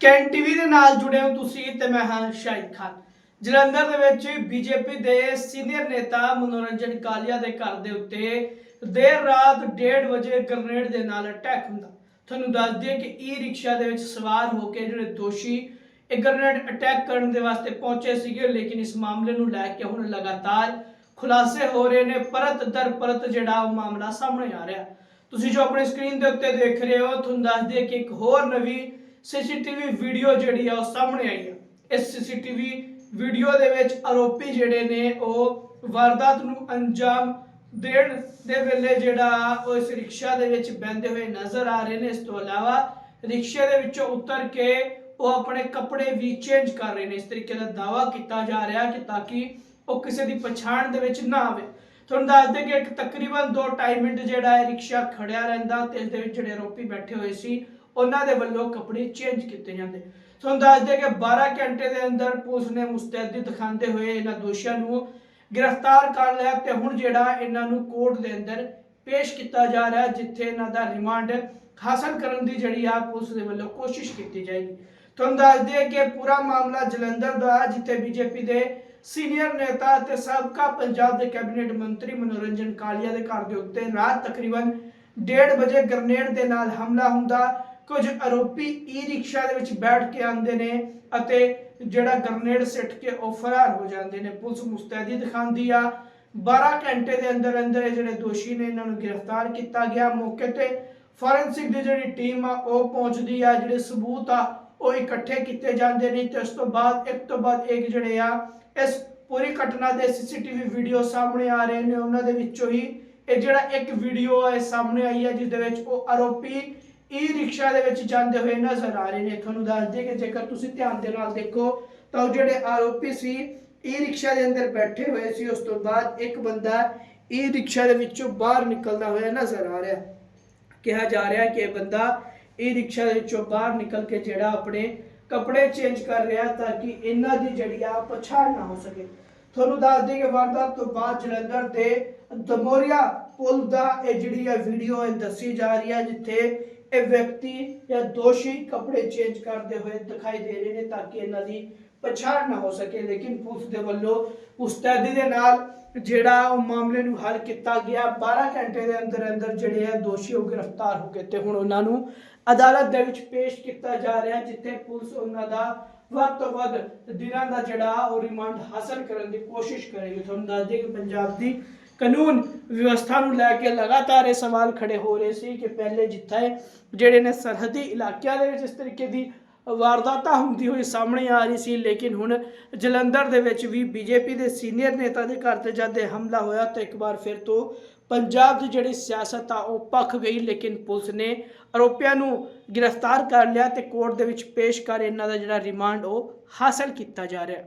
Can TV ਦੇ ਨਾਲ ਜੁੜੇ ਹੋ ਤੁਸੀਂ ਤੇ ਮੈਂ ਹਾਂ ਸ਼ਾਹਿਦ ਖਾਨ। ਜਲੰਧਰ ਦੇ ਵਿੱਚ ਬੀਜੇਪੀ ਦੇ ਸੀਨੀਅਰ ਨੇਤਾ ਮਨੋਰੰਜਨ ਕਾਲੀਆ ਦੇ ਘਰ ਦੇ ਉੱਤੇ ਦੇਰ ਰਾਤ 1:30 ਵਜੇ ਗ੍ਰਨੇਡ ਦੇ ਨਾਲ ਅਟੈਕ ਹੁੰਦਾ। ਤੁਹਾਨੂੰ ਦੱਸ ਦਈਏ ਕਿ ਈ ਰਿਕਸ਼ਾ ਦੇ ਵਿੱਚ ਸਵਾਰ ਹੋ ਕੇ ਜਿਹੜੇ ਦੋਸ਼ੀ ਇਹ ਗ੍ਰਨੇਡ ਅਟੈਕ ਕਰਨ ਦੇ ਵਾਸਤੇ ਪਹੁੰਚੇ ਸੀਗੇ, ਲੇਕਿਨ ਇਸ ਮਾਮਲੇ ਨੂੰ ਲੈ ਕੇ ਹੁਣ ਲਗਾਤਾਰ ਖੁਲਾਸੇ ਹੋ ਰਹੇ ਨੇ। ਪਰਤ ਦਰ ਪਰਤ ਜਿਹੜਾ ਉਹ ਮਾਮਲਾ ਸਾਹਮਣੇ ਆ ਰਿਹਾ। ਤੁਸੀਂ ਜੋ ਆਪਣੀ ਸਕਰੀਨ ਦੇ ਉੱਤੇ ਦੇਖ ਰਹੇ ਹੋ, ਤੁਹਾਨੂੰ ਦੱਸ ਦਈਏ ਕਿ ਇੱਕ ਹੋਰ ਨਵੀਂ ਸੀਸੀਟੀਵੀ ਵੀਡੀਓ ਜਿਹੜੀ ਆ ਉਹ ਸਾਹਮਣੇ ਆਈ ਆ। ਇਸ ਸੀਸੀਟੀਵੀ ਵੀਡੀਓ ਦੇ ਵਿੱਚ ਆਰੋਪੀ ਜਿਹੜੇ ਨੇ ਉਹ ਵਾਰਦਾਤ ਨੂੰ ਅੰਜਾਮ ਦੇਣ ਦੇ ਵੇਲੇ ਜਿਹੜਾ ਉਹ ਇਸ ਰਿਕਸ਼ਾ ਦੇ ਵਿੱਚ ਬੈੰਦੇ ਹੋਏ ਨਜ਼ਰ ਆ ਰਹੇ ਨੇ। ਇਸ ਤੋਂ ਇਲਾਵਾ ਰਿਕਸ਼ੇ ਦੇ ਵਿੱਚੋਂ ਉਤਰ ਕੇ ਉਹ ਆਪਣੇ ਕੱਪੜੇ ਵੀ ਚੇਂਜ ਕਰ ਰਹੇ ਨੇ। ਇਸ ਤਰੀਕੇ ਦਾ ਦਾਵਾ ਕੀਤਾ ਜਾ ਰਿਹਾ ਕਿ ਤਾਂ ਕਿ ਉਹ ਕਿਸੇ ਦੀ ਪਛਾਣ ਦੇ ਵਿੱਚ ਨਾ ਆਵੇ। ਤੁਹਾਨੂੰ ਦੱਸ ਦੇ ਕਿ ਇੱਕ ਤਕਰੀਬਨ 2.5 ਮਿੰਟ ਜਿਹੜਾ ਹੈ ਰਿਕਸ਼ਾ ਖੜਿਆ ਰਹਿੰਦਾ। ਤੇ ਇਸ ਦੇ ਵਿੱਚ ਜਿਹੜੇ ਆਰੋਪੀ ਬੈਠੇ ਹੋਏ ਸੀ ਉਹਨਾਂ ਦੇ ਵੱਲੋਂ ਕੱਪੜੇ ਚੇਂਜ ਕੀਤੇ ਜਾਂਦੇ। ਤੁਹਾਨੂੰ ਦੱਸ ਦੇ ਕਿ 12 ਘੰਟੇ ਦੇ ਅੰਦਰ ਪੁਲਿਸ ਨੇ ਮੁਸਤੈਦੀ ਦਿਖਾਉਂਦੇ ਹੋਏ ਇਹਨਾਂ ਦੋਸ਼ੀਆਂ ਨੂੰ ਗ੍ਰਿਫਤਾਰ ਕਰ ਲਿਆ ਤੇ ਹੁਣ ਜਿਹੜਾ ਇਹਨਾਂ ਨੂੰ ਕੋਰਟ ਦੇ ਅੰਦਰ ਪੇਸ਼ ਕੀਤਾ ਜਾ ਰਿਹਾ ਜਿੱਥੇ ਇਹਨਾਂ ਦਾ ਰਿਮਾਂਡ ਹਾਸਲ ਕਰਨ ਦੀ ਜਿਹੜੀ ਆ ਪੁਲਿਸ ਦੇ ਵੱਲੋਂ ਕੋਸ਼ਿਸ਼ ਕੀਤੀ ਜਾਏਗੀ। ਤੁਹਾਨੂੰ ਦੱਸ ਦਈਏ ਕਿ ਪੂਰਾ ਮਾਮਲਾ ਜਲੰਧਰ ਦਾ ਹੈ, ਜਿੱਥੇ ਬੀਜੇਪੀ ਦੇ ਸੀਨੀਅਰ ਨੇਤਾ ਤੇ ਸਾਬਕਾ ਪੰਜਾਬ ਦੇ ਕੈਬਨਿਟ ਮੰਤਰੀ ਮਨੋਰੰਜਨ ਕਾਲੀਆ ਦੇ ਘਰ ਦੇ ਉੱਤੇ ਰਾਤ ਤਕਰੀਬਨ 1:30 ਵਜੇ ਗ੍ਰਨੇਡ ਦੇ ਨਾਲ ਹਮਲਾ ਹੁੰਦਾ ਕੁਝ ਆਰੋਪੀ ਈ ਰਿਕਸ਼ਾ ਦੇ ਵਿੱਚ ਬੈਠ ਕੇ ਆਉਂਦੇ ਨੇ ਅਤੇ ਜਿਹੜਾ ਗਰਨੇਡ ਸਿੱਟ ਕੇ ਉਹ ਫਰਾਰ ਹੋ ਜਾਂਦੇ ਨੇ। ਪੁਲਿਸ ਮੁਸਤੈਦੀ ਦਿਖਾਉਂਦੀ ਆ। 12 ਘੰਟੇ ਦੇ ਅੰਦਰ ਅੰਦਰ ਇਹ ਜਿਹੜੇ ਦੋਸ਼ੀ ਨੇ, ਇਹਨਾਂ ਨੂੰ ਗ੍ਰਿਫਤਾਰ ਕੀਤਾ ਗਿਆ। ਮੌਕੇ ਤੇ ਫੋਰੈਂਸਿਕ ਦੀ ਜਿਹੜੀ ਟੀਮ ਆ, ਉਹ ਪਹੁੰਚਦੀ ਆ। ਜਿਹੜੇ ਸਬੂਤ ਆ, ਉਹ ਇਕੱਠੇ ਕੀਤੇ ਜਾਂਦੇ ਨੇ ਤੇ ਉਸ ਤੋਂ ਬਾਅਦ, ਇੱਕ ਤੋਂ ਬਾਅਦ ਇੱਕ ਜਿਹੜੇ ਆ, ਇਸ ਪੂਰੀ ਘਟਨਾ ਦੇ ਸੀਸੀਟੀਵੀ ਵੀਡੀਓ ਸਾਹਮਣੇ ਆ ਰਹੇ ਨੇ। ਉਹਨਾਂ ਦੇ ਵਿੱਚੋਂ ਹੀ ਇਹ ਜਿਹੜਾ ਇੱਕ ਵੀਡੀਓ ਹੈ ਸਾਹਮਣੇ ਆਈ ਹੈ ਜਿਸ ਦੇ ਵਿੱਚ ਉਹ ਆਰੋਪੀ ਈ ਰਿਕਸ਼ਾ ਦੇ ਵਿੱਚ ਜਾਂਦੇ ਹੋਏ ਨਜ਼ਰ ਆ ਰਹੇ ਨੇ। ਤੁਹਾਨੂੰ ਦੱਸ ਦਈਏ ਕਿ ਜੇਕਰ ਤੁਸੀਂ ਧਿਆਨ ਦੇ ਨਾਲ ਦੇਖੋ, ਤਾਂ ਉਹ ਜਿਹੜੇ ਆਰੋਪੀ ਸੀ ਈ ਰਿਕਸ਼ਾ ਦੇ ਅੰਦਰ ਬੈਠੇ ਹੋਏ ਸੀ। ਉਸ ਤੋਂ ਬਾਅਦ ਇੱਕ ਬੰਦਾ ਈ ਰਿਕਸ਼ਾ ਦੇ ਵਿੱਚੋਂ ਬਾਹਰ ਨਿਕਲਦਾ ਹੋਇਆ ਨਜ਼ਰ ਆ ਰਿਹਾ। ਕਿਹਾ ਜਾ ਰਿਹਾ ਕਿ ਇਹ ਬੰਦਾ ਈ ਰਿਕਸ਼ਾ ਦੇ ਵਿੱਚੋਂ ਬਾਹਰ ਨਿਕਲ ਕੇ ਜਿਹੜਾ ਆਪਣੇ ਕੱਪੜੇ ਚੇਂਜ ਕਰ ਰਿਹਾ ਤਾਂ ਕਿ ਇਹਨਾਂ ਦੀ ਜਿਹੜੀ ਆ ਪਛਾਣ ਨਾ ਹੋ ਸਕੇ। ਤੁਹਾਨੂੰ ਦੱਸ ਦਈਏ ਕਿ ਵਾਰਦਾਤ ਤੋਂ ਬਾਅਦ ਜਲੰਧਰ ਦੇ ਦਮੋਰੀਆ ਪੁਲ ਦਾ ਇਹ ਜਿਹੜੀ ਆ ਵੀਡੀਓ ਇਹ ਦੱਸੀ ਜਾ ਰਹੀ ਹੈ ਜਿੱਥੇ ਇਹ ਵਿਅਕਤੀ ਜਾਂ ਦੋਸ਼ੀ ਕੱਪੜੇ ਚੇਂਜ ਕਰਦੇ ਹੋਏ ਦਿਖਾਈ ਦੇ ਰਹੇ ਨੇ ਤਾਂ ਕਿ ਇਹਨਾਂ ਦੀ ਪਛਾਣ ਨਾ ਹੋ ਸਕੇ। ਲੇਕਿਨ ਪੁਲਿਸ ਦੇ ਵੱਲੋਂ ਮੁਸਤੈਦੀ ਦੇ ਨਾਲ ਜਿਹੜਾ ਉਹ ਮਾਮਲੇ ਨੂੰ ਹੱਲ ਕੀਤਾ ਗਿਆ। 12 ਘੰਟੇ ਦੇ ਅੰਦਰ ਅੰਦਰ ਜਿਹੜੇ ਆ ਦੋਸ਼ੀ ਉਹ ਗ੍ਰਿਫਤਾਰ ਹੋ ਗਏ ਤੇ ਹੁਣ ਉਹਨਾਂ ਨੂੰ ਅਦਾਲਤ ਦੇ ਵਿੱਚ ਪੇਸ਼ ਕੀਤਾ ਜਾ ਰਿਹਾ ਜਿੱਥੇ ਪੁਲਿਸ ਉਹਨਾਂ ਦਾ ਵੱਧ ਤੋਂ ਵੱਧ ਦਿਨਾਂ ਦਾ ਜਿਹੜਾ ਉਹ ਰਿਮਾਂਡ ਹਾਸਲ ਕਰਨ ਦੀ ਕੋਸ਼ਿਸ਼ ਕਰੇਗੀ। ਤੁਹਾਨੂੰ ਦੱਸ ਦਈਏ ਕਿ ਪੰਜਾਬ ਦੀ ਕਾਨੂੰਨ ਵਿਵਸਥਾ ਨੂੰ ਲੈ ਕੇ ਲਗਾਤਾਰ ਇਹ ਸਵਾਲ ਖੜੇ ਹੋ ਰਹੇ ਸੀ ਕਿ ਪਹਿਲੇ ਜਿੱਥੇ ਜਿਹੜੇ ਨੇ ਸਰਹੱਦੀ ਇਲਾਕਿਆਂ ਦੇ ਵਿੱਚ ਇਸ ਤਰੀਕੇ ਦੀ ਵਾਰਦਾਤਾਂ ਹੁੰਦੀ ਹੋਈ ਸਾਹਮਣੇ ਆ ਰਹੀ ਸੀ, ਲੇਕਿਨ ਹੁਣ ਜਲੰਧਰ ਦੇ ਵਿੱਚ ਵੀ ਬੀਜੇਪੀ ਦੇ ਸੀਨੀਅਰ ਨੇਤਾ ਦੇ ਘਰ ਤੇ ਜਦ ਇਹ ਹਮਲਾ ਹੋਇਆ ਤਾਂ ਇੱਕ ਵਾਰ ਫਿਰ ਤੋਂ ਪੰਜਾਬ ਦੀ ਜਿਹੜੀ ਸਿਆਸਤ ਆ ਉਹ ਪੱਖ ਗਈ, ਲੇਕਿਨ ਪੁਲਿਸ ਨੇ ਆਰੋਪੀਆਂ ਨੂੰ ਗ੍ਰਿਫਤਾਰ ਕਰ ਲਿਆ ਤੇ ਕੋਰਟ ਦੇ ਵਿੱਚ ਪੇਸ਼ ਕਰ ਇਹਨਾਂ ਦਾ ਜਿਹੜਾ ਰਿਮਾਂਡ ਉਹ ਹਾਸਲ ਕੀਤਾ ਜਾ ਰਿਹਾ।